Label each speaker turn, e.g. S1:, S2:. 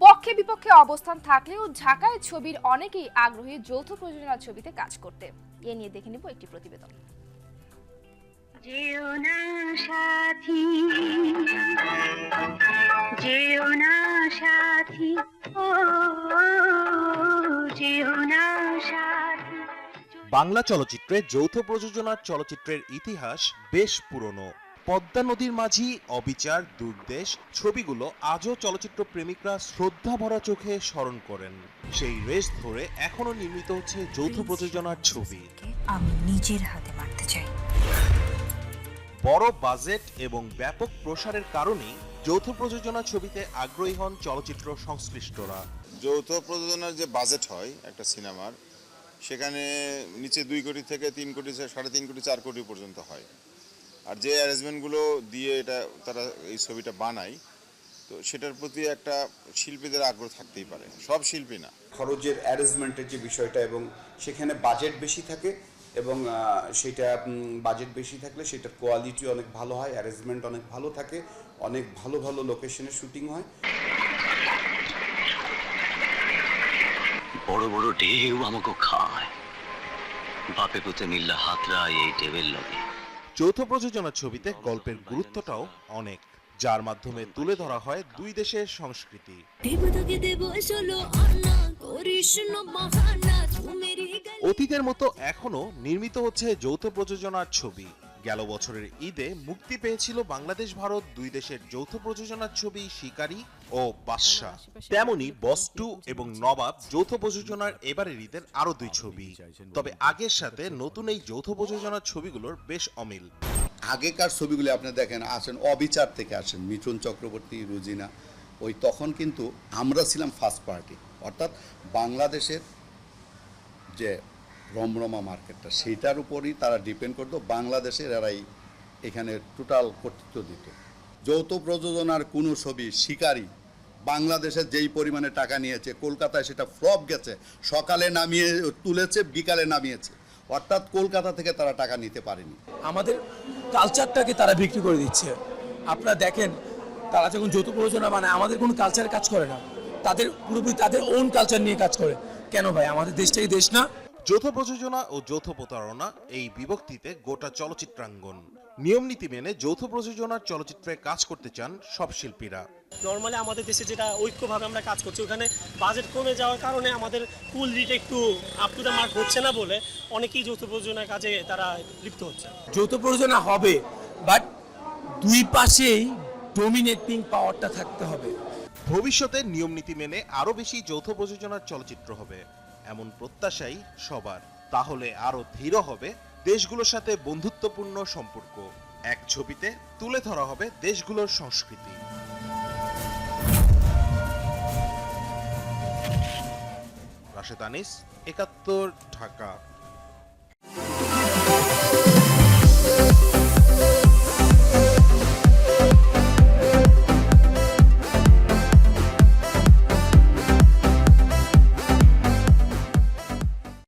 S1: পক্ষে বিপক্ষে অবস্থান থাকলেও ঢাকায় ছবির অনেকেই আগ্রহী যৌথ প্রযোজনা ছবিতে কাজ করতে। এ নিয়ে দেখে নিব একটি প্রতিবেদন।
S2: সাথী সাথী, ও না সাথী।
S3: বাংলা চলচ্চিত্রে যৌথ প্রযোজনার চলচ্চিত্রের ইতিহাস বেশ পুরনো। পদ্মা নদীর মাঝি অবিচার দুর্দেশ ছবিগুলো আজও চলচ্চিত্র প্রেমিকরা শ্রদ্ধা ভরা চোখে স্মরণ করেন। সেই রেস ধরে এখনও নির্মিত হচ্ছে যৌথ প্রযোজনার ছবি।
S4: আমি নিজের হাতে মারতে চাই?
S3: বড় বাজেট এবং ব্যাপক প্রসারের কারণেই যৌথ প্রযোজনা ছবিতে আগ্রহী হন চলচ্চিত্র সংশ্লিষ্টরা।
S5: যৌথ প্রযোজনার যে বাজেট হয় একটা সিনেমার সেখানে নিচে দুই কোটি থেকে তিন কোটি সাড়ে তিন কোটি, চার কোটি পর্যন্ত হয়। আর যে অ্যারেঞ্জমেন্টগুলো দিয়ে এটা তারা এই ছবিটা বানায়, তো সেটার প্রতি একটা শিল্পীদের আগ্রহ থাকতেই পারে। সব শিল্পী না।
S6: খরচের অ্যারেঞ্জমেন্টের যে বিষয়টা এবং সেখানে বাজেট বেশি থাকে এবং সেটা বাজেট বেশি থাকলে সেটার কোয়ালিটি অনেক ভালো হয় অ্যারেঞ্জমেন্ট অনেক ভালো থাকে, অনেক ভালো ভালো লোকেশনে শুটিং হয়।
S7: বড় বড় ঢেউ আমাকে খায়। বাপে পুতে মিল্লা হাতরা এই ঢেউয়ের লগে।
S3: যৌথ প্রযোজনা ছবিতে গল্পের গুরুত্বটাও অনেক যার মাধ্যমে তুলে ধরা হয় দুই দেশের সংস্কৃতি। অতীতের মতো এখনও নির্মিত হচ্ছে যৌথ প্রযোজনার ছবি। গেল বছরের ঈদে মুক্তি পেয়েছিল বাংলাদেশ, ভারত দুই দেশের যৌথ প্রযোজনার ছবি শিকারী ও বাদশা তেমনি বস টু এবং নবাব যৌথ প্রযোজনার এবারের ঈদের আরও দুই ছবি। তবে আগের সাথে নতুন এই যৌথ প্রযোজনার ছবিগুলোর বেশ অমিল।
S8: আগেকার ছবিগুলি আপনি দেখেন, আসেন অবিচার থেকে আসেন, মিঠুন চক্রবর্তী, রুজিনা। ওই তখন কিন্তু আমরা ছিলাম ফার্স্ট পার্টি অর্থাৎ বাংলাদেশের যে রমরমা মার্কেটটা, সেইটার উপরই তারা ডিপেন্ড করতো। বাংলাদেশের এরাই এখানে টোটাল কর্তৃত্ব দিত। যৌথ প্রযোজনার কোনো ছবি, শিকারী বাংলাদেশের যেই পরিমাণে টাকা নিয়েছে, কলকাতায় সেটা ফ্লপ গেছে, সকালে নামিয়ে তুলেছে, বিকালে নামিয়েছে। অর্থাৎ কলকাতা থেকে তারা টাকা নিতে পারেনি।
S9: আমাদের কালচারটাকে তারা বিক্রি করে দিচ্ছে। আপনারা দেখেন, তারা যখন যৌথ প্রযোজনা বানায়, আমাদের কোনো কালচারে কাজ করে না। তাদের পুরোপুরি তাদের ওন কালচার নিয়ে কাজ করে। কেন ভাই? আমাদের দেশটাই দেশ না।
S3: যৌথ প্রযোজনা ও যৌথ প্রতারণা এই বিভক্তিতে গোটা চলচ্চিত্রাঙ্গন। নিয়ম নীতি মেনে যৌথ প্রযোজনার চলচ্চিত্রে কাজ করতে চান সব শিল্পীরা।
S10: নর্মালি আমাদের দেশে যেটা ঐক্যভাবে আমরা কাজ করছি ওখানে বাজেট কমে যাওয়ার কারণে আমাদের কুল রিট একটু আপ টু দ্য মার্ক হচ্ছে না বলে অনেকেই যৌথ প্রযোজনার কাজে তারা লিপ্ত হচ্ছে।
S9: যৌথ প্রযোজনা হবে বাট দুই পাশেই ডোমিনেটিং পাওয়ারটা থাকতে হবে।
S3: ভবিষ্যতে নিয়ম নীতি মেনে আরও বেশি যৌথ প্রযোজনার চলচ্চিত্র হবে। এমন প্রত্যাশাই সবার। তাহলে আরও ধীর হবে দেশগুলোর সাথে বন্ধুত্বপূর্ণ সম্পর্ক। এক ছবিতে তুলে ধরা হবে দেশগুলোর সংস্কৃতি। রাশেদ আনিস, একাত্তর, ঢাকা।